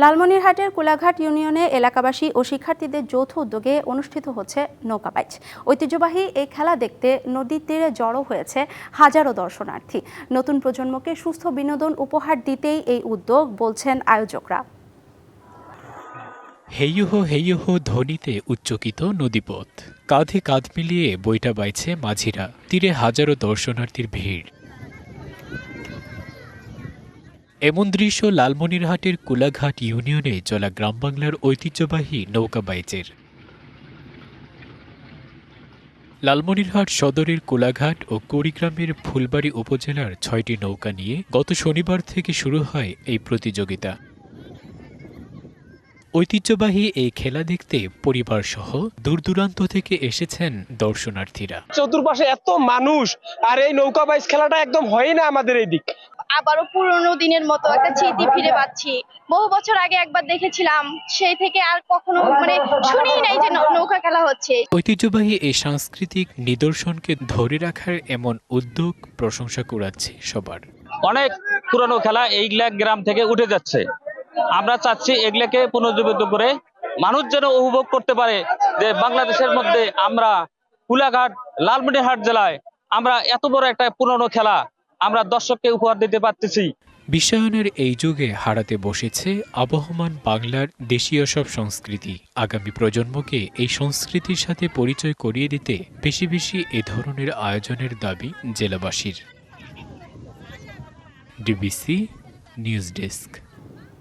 লালমনিরহাটের কোলাঘাট ইউনিয়নে এলাকাবাসী ও শিক্ষার্থীদের যৌথ উদ্যোগে অনুষ্ঠিত হচ্ছে নৌকাবাইচ ঐতিহ্যবাহী এই খেলা দেখতে নদীর তীরে জড়ো হয়েছে হাজারো দর্শনার্থী। নতুন প্রজন্মকে সুস্থ বিনোদন উপহার দিতেই এই উদ্যোগ, বলছেন আয়োজকরা। হেইয়ুহ হেইয়ুহ ধ্বনিতে উচ্চকিত নদীপথ। কাঁধে কাঁধ মিলিয়ে বইটা বাইছে মাঝিরা। তীরে হাজারো দর্শনার্থীর ভিড়। এমন দৃশ্য লালমনিরহাটের কুলাঘাট ইউনিয়নে চলা গ্রাম বাংলার ঐতিহ্যবাহী নৌকা বাইচের। লালমনিরহাট সদরের কোলাঘাট ও কুড়িগ্রামের ফুলবাড়ি উপজেলার ছয়টি নৌকা নিয়ে গত শনিবার থেকে শুরু হয় এই প্রতিযোগিতা। ঐতিহ্যবাহী এই খেলা দেখতে পরিবার সহ দূর দূরান্ত থেকে এসেছেন দর্শনার্থীরা। চতুর্পাশে এত মানুষ আর এই নৌকা বাইচ খেলাটা একদম হয় না আমাদের এই দিক আবারও পুরোনো দিনের মতো একটা স্মৃতি ফিরে পাচ্ছি। বহু বছর আগে একবার দেখেছিলাম সেই থেকে আর কখনো মানে শুনেই নাই যে নৌকা খেলা হচ্ছে। ঐতিহ্যবাহী এই সাংস্কৃতিক নিদর্শনকে ধরে রাখার এমন উদ্যোগ প্রশংসা কুড়াচ্ছে সবার। অনেক পুরনো খেলা এইগুলা গ্রাম থেকে উঠে যাচ্ছে। আমরা চাচ্ছি এগুলাকে পুনর্জীবিত করে মানুষ যেন উপভোগ করতে পারে যে বাংলাদেশের মধ্যে আমরা কুলাঘাট লালমনিরহাট জেলায় আমরা এত বড় একটা পুরনো খেলা আমরা দর্শককে উপহার দিতে পারতেছি। বিশ্বায়নের এই যুগে হারাতে বসেছে আবহমান বাংলার দেশীয় সব সংস্কৃতি। আগামী প্রজন্মকে এই সংস্কৃতির সাথে পরিচয় করিয়ে দিতে বেশি বেশি এ ধরনের আয়োজনের দাবি জেলাবাসীর। DBC news desk.